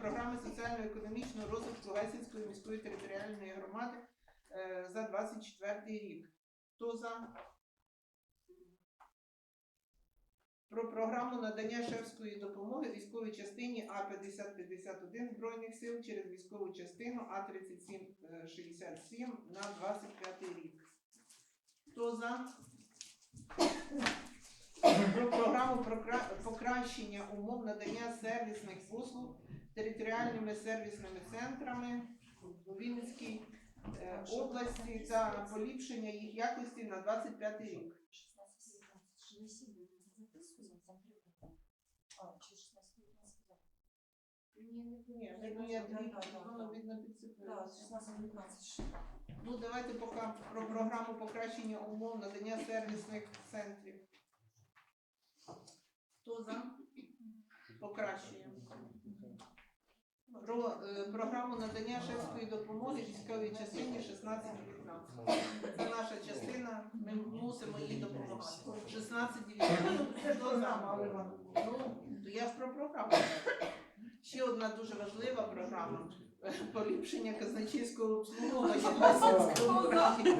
програми соціально-економічного розвитку Гайсинської міської територіальної громади е, за 24 рік. Хто за? Про програму надання шефської допомоги військовій частині А5051 Збройних сил через військову частину А3767 на 25 рік. Хто за? Про програму покращення умов надання сервісних послуг територіальними сервісними центрами у Вінницькій е, області та поліпшення їх якості на 25 рік. Ні, не воно видно підсипилося. Ну, давайте поки про програму покращення умов надання сервісних центрів. Хто за? Покращуємо. Про е, програму надання шефської допомоги військовій частині 16-19. Це наша частина, ми мусимо їй допомагати. 16-19. Хто за? Ну, то я ж про програму. Ще одна дуже важлива програма. е, Поліпшення казначейського обслуговування Гасінського раді.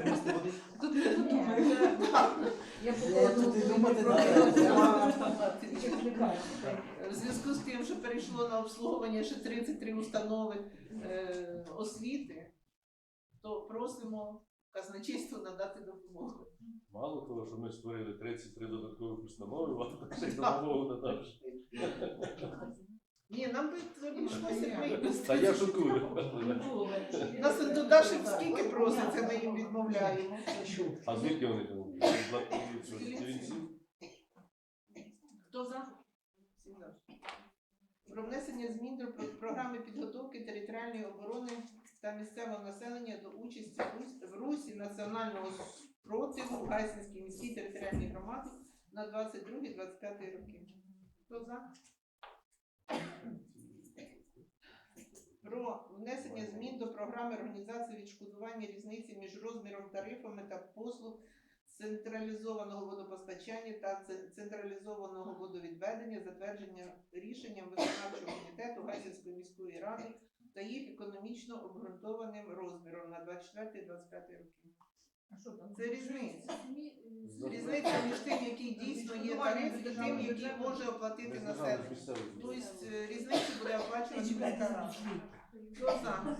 Я Я тут і думати не В зв'язку з тим, що перейшло на обслуговування ще 33 установи е, освіти, то просимо казначейство надати допомогу. Мало того, що ми створили 33 додаткових установи, вам ще й допомогу надаш. Ні, нам би обійшлося випустити. Та я шукую. Нас до Даші скільки проситься, ми їм відмовляємо. А звідки вони там? З? Хто за? Всі за. Про внесення змін до програми підготовки територіальної оборони та місцевого населення до участі в Русі національного спротиву Гайсинській міській територіальній громаді на 22-25 роки. Хто за? Про внесення змін до програми організації відшкодування різниці між розміром тарифами та послуг централізованого водопостачання та централізованого водовідведення, затвердження рішенням виконавчого комітету Гайсинської міської ради та їх економічно обґрунтованим розміром на 24-25 роки. Це різниця. Різниця між тим, який дійсно є тариф, і тим, який може оплатити населення. Тобто е, різницю буде оплачувати. Хто за?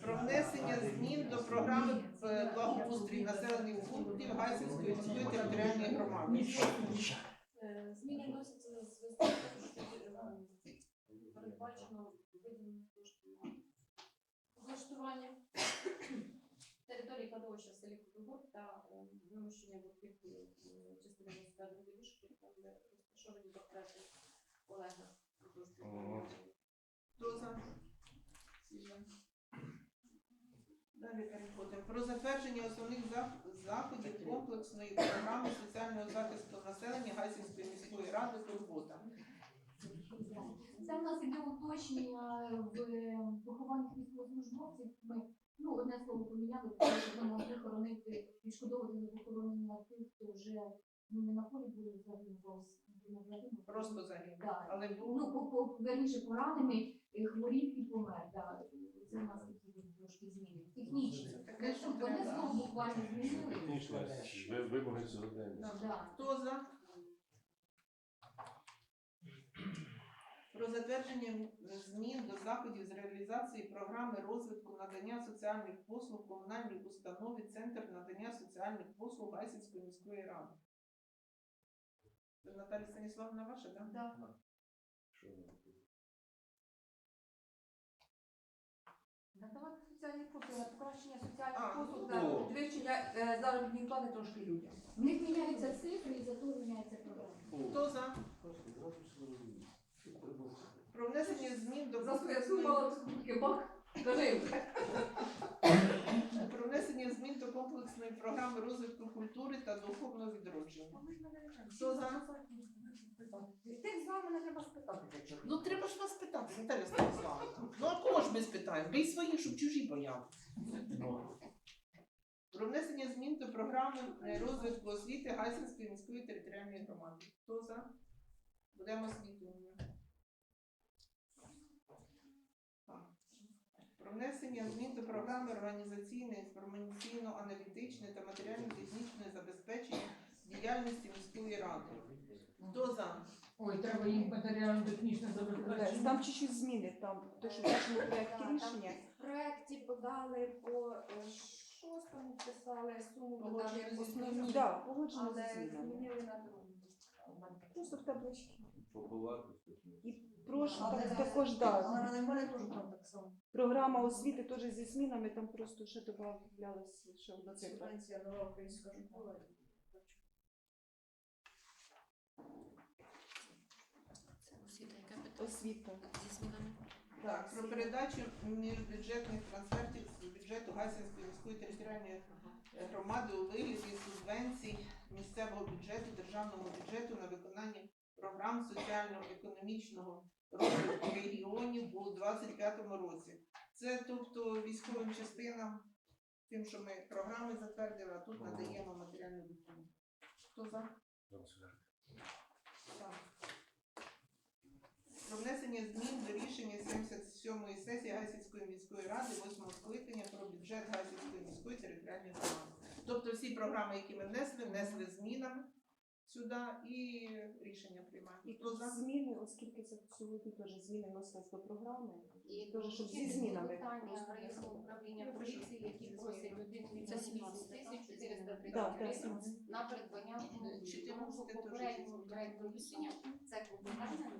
Про внесення змін до програми е, благоустрій населених пунктів Гайсинської міської територіальної громади. Е, Зміни вносяться з зв'язку з тим, що е, передбачено виділення коштів на облаштування території кладовища в селі Кудогор та е, вимушення бурківки е, частини міської вишки, там де розташовані портрети Олега. Хто за? Всі за. Переходимо. Про затвердження основних заходів комплексної програми соціального захисту населення Гайсинської міської ради «Турбота». Це в нас іде уточнення в похованнях військовослужбовців. Ми ну одне слово поміняли, тому що ми могли хоронити відшкодовувати за похоронення тих, хто вже ну, не на полі були загинув, Просто загинув. Да. Але був Ну, по, по, верніше поранений, е, хворів і помер. Да. Це у нас трошки зміни. Технічні. таке, що Одне треба. слово буквально змінили. Технічно, ви- вимоги сьогодення. Да. Хто за? Про затвердження змін до заходів з реалізації програми розвитку надання соціальних послуг комунальній установі Центр надання соціальних послуг Гайсинської міської ради. Це Наталя Станіславовна ваша, так? Да. Що воно соціальні послуги, покращення соціальних послуг ну, підвищення е, заробітної плати трошки людям. В них міняються цифри і зато міняється програма. Хто за? Про внесення змін до За своє тільки бак, кажи про внесення змін до комплексної програми розвитку культури та духовного відродження. Хто за? Тих з вами не треба спитати. для чого. Ну треба ж вас питати, Наталя Станіславовна. Ну а кого ж ми спитаємо? Бий свої, щоб чужі боялися. Про внесення змін до програми е, розвитку освіти Гайсинської міської територіальної громади. Хто за? Будемо освітлення. Про внесення змін до програми організаційне, інформаційно-аналітичне та матеріально-технічне забезпечення діяльності міської ради. Хто за? Ой, треба їм матеріально-технічне Там забезпечення. чуть-чуть зміни, там, те, що в нашому проєкті рішення. В проєкті подали по е, шостому писали суму Погоджено подали зі в погоджено але зі змінами. змінили на другу. Просто в табличці. І прошу Але так, також да. Але на мене теж там так само. Програма освіти теж зі змінами, там просто ще додавалося ще одна цифра. Субвенція нова українська школа. Освіта. Так, про передачу міжбюджетних трансфертів з бюджету Гасінської міської територіальної громади у вигляді субвенцій місцевого бюджету, державному бюджету на виконання програм соціально-економічного розвитку регіонів у 2025 році. Це тобто військовим частинам, тим, що ми програми затвердили, а тут надаємо матеріальну допомогу. Хто за? Про внесення змін до рішення 77-ї сесії Гасівської міської ради 8 скликання про бюджет Гасівської міської територіальної громади. Тобто всі програми, які ми внесли, внесли змінами сюди і рішення приймаємо. І тут за? зміни, оскільки це сьогодні теж зміни вносились до програми. І Дуже, щоб зі змінами. питання районного управління поліції, які просять 1 мільйон 8 тисяч 430 Так, так, гривень на придбання ну, 14 попереднього проекту рішення. Це комунальне.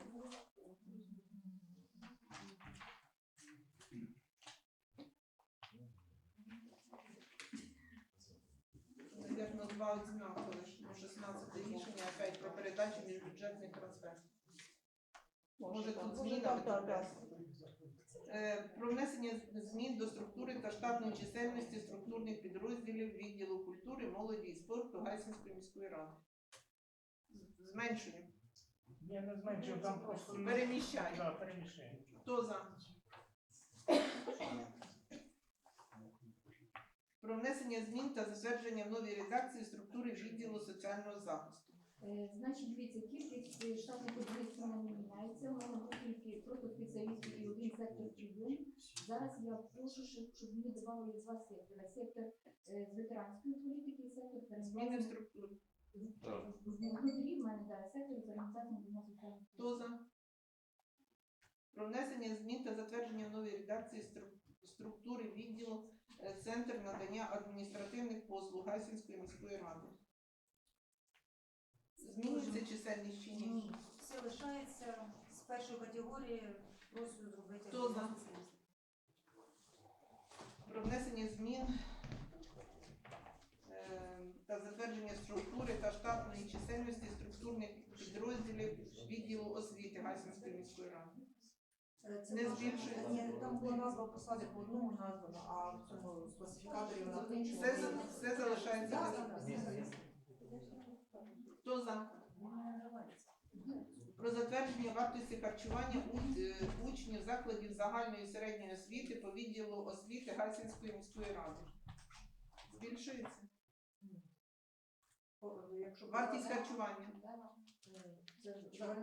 Наверно, два одинакові, що 16 рішення опять про передачу міжбюджетних трансфертів. Може тут зміна. Е, Про внесення змін до структури та штатної чисельності структурних підрозділів відділу культури, молоді і спорту Гайсинської міської ради. Зменшуємо. Я не зменшив там просто. Переміщаємо. Да, переміщаємо. Хто за? Про внесення змін та затвердження в новій редакції структури відділу соціального захисту. Е, Значить, дивіться, кількість е, штатних одиниць не міняється. У мене тільки просто спеціалістів і один сектор прийом. Зараз я прошу, щоб, мені додали два сектора. Сектор е, з ветеранської політики і сектор структурі. Так. внутрі в мене да, сектор з організації надання Хто за? Про внесення змін та затвердження в новій редакції стру- структури відділу е, Центр надання адміністративних послуг Гайсинської міської ради. Змінюється чисельність чи ні? Ні. Все лишається з першої категорії, просю зробити. Хто за? Про внесення змін е, та затвердження структури та штатної чисельності структурних підрозділів відділу освіти Гайсинської міської ради. Е, Це Не наша- збільшується? Ні, там була назва посади по одному названа, а в цьому класифікаторі вона по іншому. Все, за- все залишається. Да, на да, місці. Хто за? Про затвердження вартості харчування е, учнів закладів загальної і середньої освіти по відділу освіти Гайсинської міської ради. Збільшується? Вартість харчування.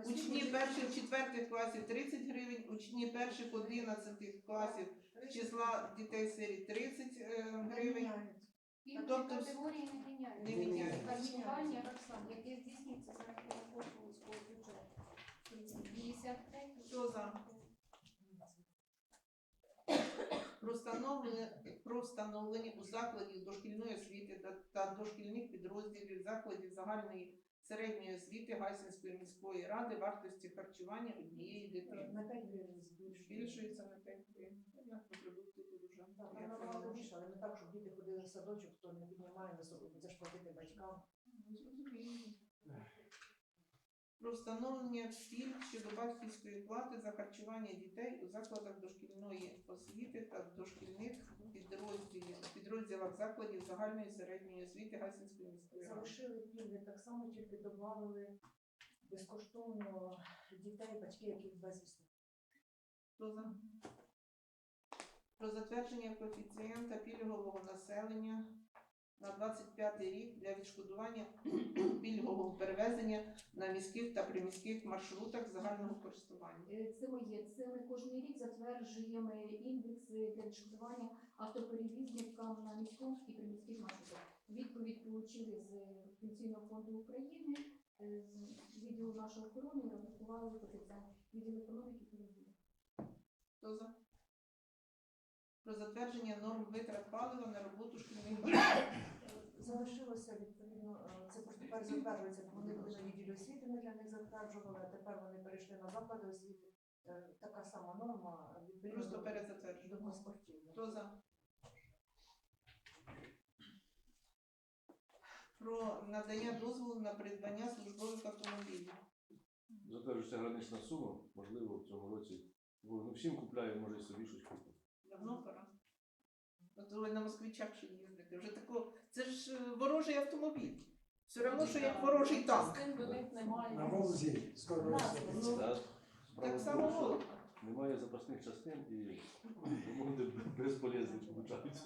Учні перших четвертих класів 30 гривень, учні перших 11 класів числа дітей сиріт 30 е, гривень. Пільгові Тобто категорії не міняються. Не міняються. Харчування так само, яке здійснюється за рахунок коштів міського бюджету. 53. Хто за? Про встановлення, про встановлення у закладів дошкільної освіти та, та дошкільних підрозділів закладів загальної середньої освіти Гайсинської міської ради вартості харчування однієї дитини. На 5 гривень збільшується. Збільшується на 5 гривень. Як ви продукти тут уже? Так, як Там ви набагато можете? більше, але не так, щоб діти ходили в садочок, хто не піднімає високо, бо це ж платити батькам. Про встановлення пільг щодо батьківської плати за харчування дітей у закладах дошкільної освіти та дошкільних підрозділів, підрозділах закладів загальної середньої освіти Гайсинської міської ради. Залишили пільги так само, тільки додали безкоштовно дітей, батьки, яких безвісти. Хто за? Про затвердження коефіцієнта пільгового населення на 25 рік для відшкодування пільгового перевезення на міських та приміських маршрутах загального користування. Е, Це моє. Це ми кожен рік затверджуємо індекси для відшкодування автоперевізникам на міському і приміських маршрутах. Відповідь отримали з Пенсійного фонду України, е, з відділу нашої охорони і розрахували коефіцієнт відділ економіки. Хто за? Про затвердження норм витрат палива на роботу шкільних маршрутів. Залишилося відповідно, е, це просто тепер затверджується, бо вони були на відділі освіти, ми для них затверджували, а тепер вони перейшли на заклади освіти. Е, Така сама норма відповідно Просто до- до паспортів. Хто за? Про надання дозволу на придбання службових автомобілів. Затверджується гранична сума, можливо, в цьому році. Бо ну, всім купляють, може і собі щось купити. Давно пора. От ви на москвичах ще їздите. Вже тако. Це ж е, ворожий автомобіль. Все одно, що як ворожий танк. Частин до них немає. На Волзі скоро. Ну, Так, Так само тому, що Немає запасних частин і безполезні получаються.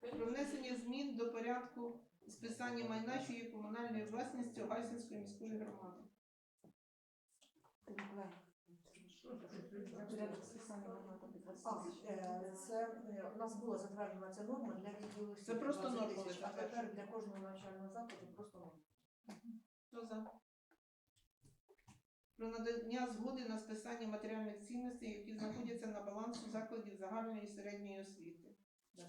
Про внесення змін до порядку списання майна, що є комунальною власністю Гайсинської міської громади. Порядок списання вона там А, е, це е, у нас була затверджена ця норма для відділу освіти. просто 20 норма тисяч, А тепер для кожного навчального закладу просто норма. Хто за? Про надання згоди на списання матеріальних цінностей, які знаходяться на балансу закладів загальної і середньої освіти.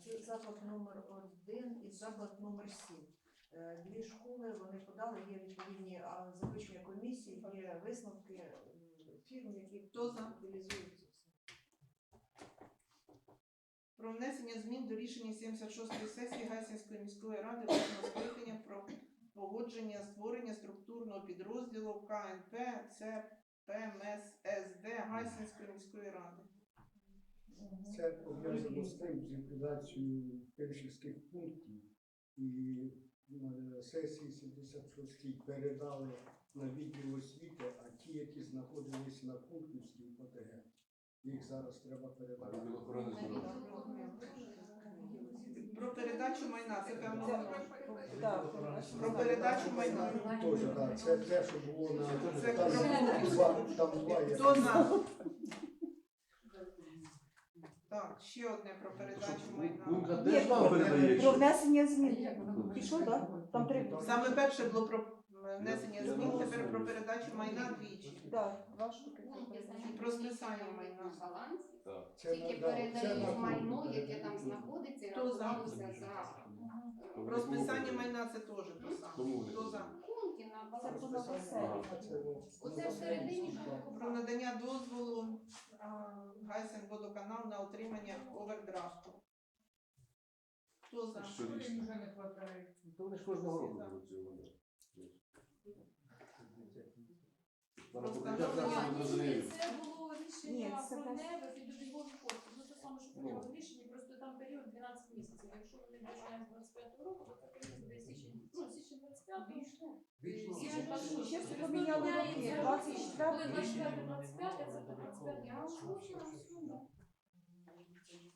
Це заклад номер один і заклад номер сім. Е, Дві школи вони подали, є відповідні а, заключення комісії, є висновки фірм, які Хто за? це все. Про внесення змін до рішення 76-ї сесії Гайсинської міської ради восьмого скликання про погодження створення структурного підрозділу КНП ЦПМССД Гайсинської міської ради. Це пов'язано з тим, з ліквідацією першівських пунктів. І на сесії 76-й передали на відділ освіти, а ті, які знаходились на пунктівській ОТГ, їх зараз треба передати. Про передачу майна. Це певно про передачу майна. Теж, так, це те, що було на Це там, про-. Хто за? Так, ще одне про передачу майна. Думка теж вам передає. Про чи? внесення змін. Пішло, так? Там три. Саме перше було про внесення змін, тепер про передачу майна двічі. Так, два штуки. Про списання майна. на балансі, Так. Тільки да, передають майно, яке там знаходиться, і Хто за? списання майна це теж то саме. Тому вони Хто за? рахунки на балансі. ну, Оце всередині Про надання дозволу а, Гайсен водоканал на отримання овердрафту. Хто за? Щорічно. вже не хватає. То вони ж кожного року Встановлення покриття Ні, зрозуміє. Це було рішення Ні, це про теж- небо і добровольний кошти. Ну, це саме, що Ну. прийняли рішення, просто там період 12 місяців. Якщо вони починають з 25 року, то це період буде січень, ну, січень 25 і січень 26. Ще все поміняли роки. 24 Коли 24 25, а це 25 я вже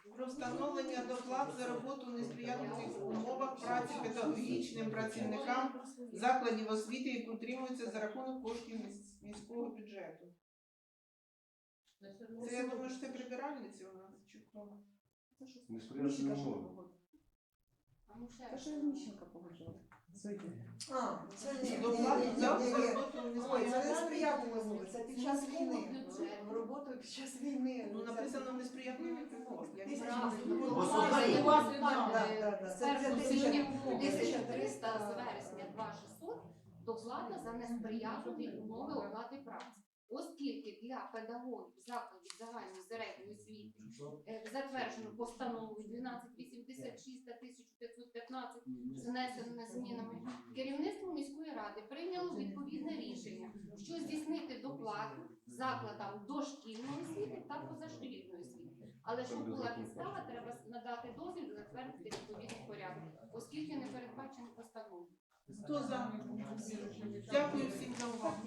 Про встановлення доплат за роботу в несприятливих умовах праці педагогічним працівникам закладів освіти, які утримуються за рахунок коштів міс- міського бюджету. Це я думаю, що це прибиральниці у нас чи хто? Несприятливі умови. А ще Та що Міщенка погоджувала? А, це ні, ні, ні, ні, ні. Ой, це не сприятливі умови, це під час війни. Роботою В роботу під час війни. Ну, написано в несприятливих умовах. Я не знаю. Вас е, з Це першого тисяча- 1300 з вересня 2600 докладно за несприятливі умови оплати праці. Оскільки для педагогів закладів загальної середньої освіти е, затверджено постановою 1286 та 1515 з внесеними змінами, керівництво міської ради прийняло відповідне рішення, що здійснити доплату закладам дошкільної освіти та позашкільної освіти. Але щоб була підстава, треба надати дозвіл затвердити відповідний порядок, оскільки не передбачено постановою. Хто за? Дякую всім за увагу.